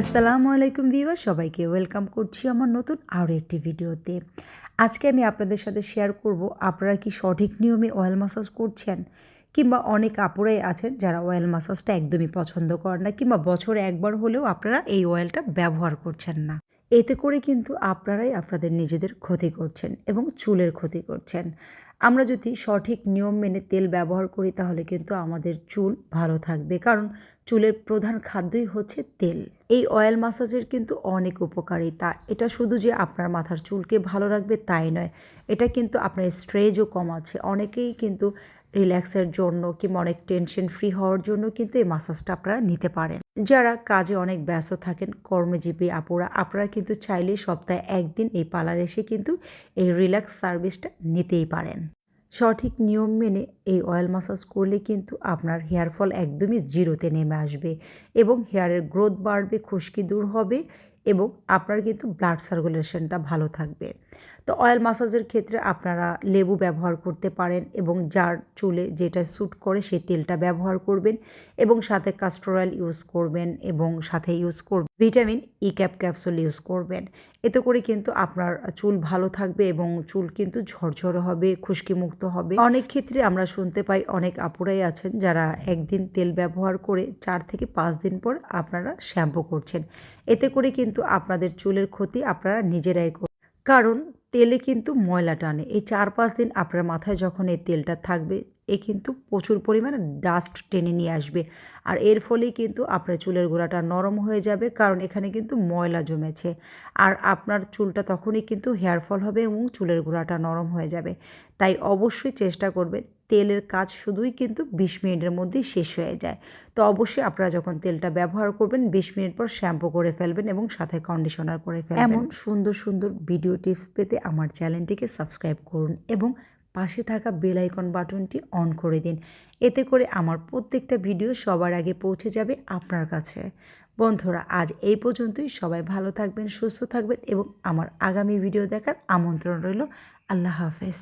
আসসালামু আলাইকুম ভিউয়ার সবাইকে ওয়েলকাম করছি আমার নতুন আরও একটি ভিডিওতে। আজকে আমি আপনাদের সাথে শেয়ার করব, আপনারা কি সঠিক নিয়মে অয়েল মাসাজ করছেন? কিংবা অনেক আপুরাই আছেন যারা অয়েল মাসাজটা একদমই পছন্দ করেন না, কিংবা বছরে একবার হলেও আপনারা এই অয়েলটা ব্যবহার করছেন না। এতে করে কিন্তু আপনারাই আপনাদের নিজেদের ক্ষতি করছেন এবং চুলের ক্ষতি করছেন। আমরা যদি সঠিক নিয়ম মেনে তেল ব্যবহার করি, তাহলে কিন্তু আমাদের চুল ভালো থাকবে। কারণ চুলের প্রধান খাদ্যই হচ্ছে তেল। এই অয়েল মাসাজের কিন্তু অনেক উপকারিতা। এটা শুধু যে আপনার মাথার চুলকে ভালো রাখবে, তাই নয়। এটা কিন্তু আপনার স্ট্রেজও কমাচ্ছে। অনেকেই কিন্তু রিল্যাক্সের জন্য কিংবা অনেক টেনশন ফ্রি হওয়ার জন্য কিন্তু এই মাসাজটা আপনারা নিতে পারেন। যারা কাজে অনেক ব্যস্ত থাকেন, কর্মজীবী আপুরা, আপনারা কিন্তু চাইলে সপ্তাহে একদিন এই পার্লার এসে কিন্তু এই রিল্যাক্স সার্ভিসটা নিতেই পারেন। সঠিক নিয়ম মেনে এই অয়েল মাসাজ করলে কিন্তু আপনার হেয়ার ফল একদমই জিরোতে নেমে আসবে এবং হেয়ারের গ্রোথ বাড়বে, খুশকি দূর হবে। এবং আপনার কিন্তু ব্লাড সার্কুলেশনটা ভালো থাকবে। তো অয়েল মাসাজের ক্ষেত্রে আপনারা লেবু ব্যবহার করতে পারেন এবং যার চুলে যেটা স্যুট করে সেই তেলটা ব্যবহার করবেন এবং সাথে কাস্টর অয়েল ইউজ করবেন এবং সাথে ইউজ করবেন vitamin E cap capsule use করবেন। এতে করে কিন্তু আপনার চুল ভালো থাকবে এবং চুল কিন্তু ঝরঝরে হবে, খুশকিমুক্ত হবে। অনেক ক্ষেত্রে আমরা শুনতে পাই অনেক আপুরাই আছেন যারা একদিন তেল ব্যবহার করে চার থেকে পাঁচ দিন পর আপনারা শ্যাম্পু করছেন। এতে করে কিন্তু আপনাদের চুলের ক্ষতি আপনারা নিজেরাই করুন কারণ তেলে কিন্তু ময়লা টানে। এই চার পাঁচ দিন আপনার মাথায় যখন এই তেলটা থাকবে এ কিন্তু প্রচুর পরিমাণে ডাস্ট টেনে নিয়ে আসবে। আর এর ফলেই কিন্তু আপনার চুলের গোড়াটা নরম হয়ে যাবে, কারণ এখানে কিন্তু ময়লা জমেছে। আর আপনার চুলটা তখনই কিন্তু হেয়ার ফল হবে এবং চুলের গোড়াটা নরম হয়ে যাবে। তাই অবশ্যই চেষ্টা করবেন, তেলের কাজ শুধুই কিন্তু বিশ মিনিটের মধ্যেই শেষ হয়ে যায়। তো অবশ্যই আপনারা যখন তেলটা ব্যবহার করবেন, বিশ মিনিট পর শ্যাম্পু করে ফেলবেন এবং সাথে কন্ডিশনার করে ফেলবেন। এমন সুন্দর সুন্দর ভিডিও টিপস পেতে আমার চ্যানেলটিকে সাবস্ক্রাইব করুন এবং পাশে থাকা বেল আইকন বাটনটি অন করে দিন। এতে করে আমার প্রত্যেকটা ভিডিও সবার আগে পৌঁছে যাবে আপনার কাছে। বন্ধুরা, আজ এই পর্যন্তই। সবাই ভালো থাকবেন, সুস্থ থাকবেন এবং আমার আগামী ভিডিও দেখার আমন্ত্রণ রইল। আল্লাহ হাফেজ।